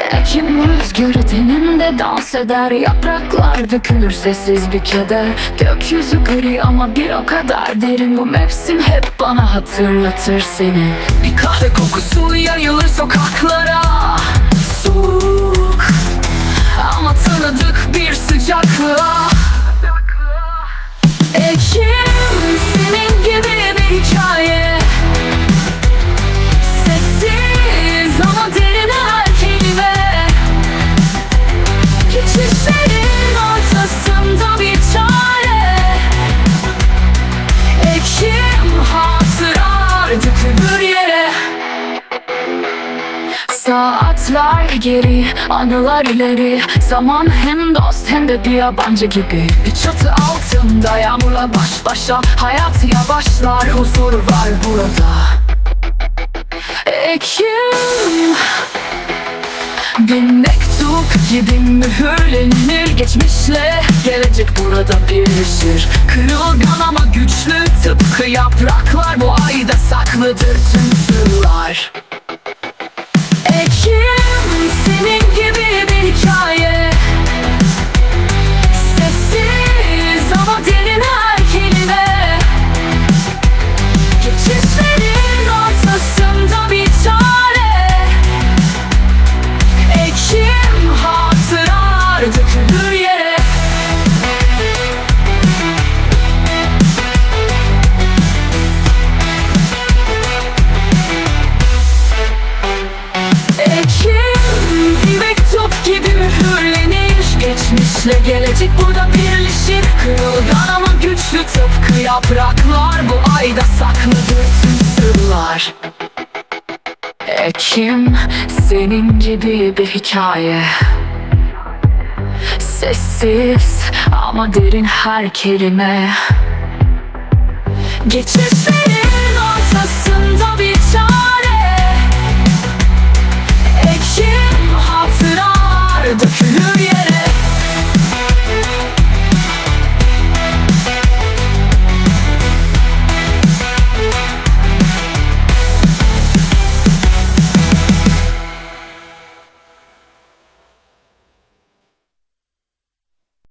Ekim rüzgarı teninde dans eder Yapraklar dökülür sessiz bir keder. Gökyüzü gri ama bir o kadar derin Bu mevsim hep bana hatırlatır seni. Bir kahve kokusu yayılır sokaklara Saatler geri, anılar ileri. Zaman hem dost hem de bir yabancı gibi. Bir çatı altında yağmurla baş başa. Hayat yavaşlar, huzur var burada. Ekim Bir mektup gibi mühürlenir geçmişle. Gelecek burada birleşir. Kırılgan ama güçlü tıpkı yapraklar Bu ayda saklıdır. Tüm mühürlenir Geçmişle gelecek burada birleşir Kırılgan ama güçlü tıpkı yapraklar. Bu ayda saklıdır tüm sırlar. Ekim senin gibi bir hikaye. Sessiz ama derin her kelime. Geçişlerin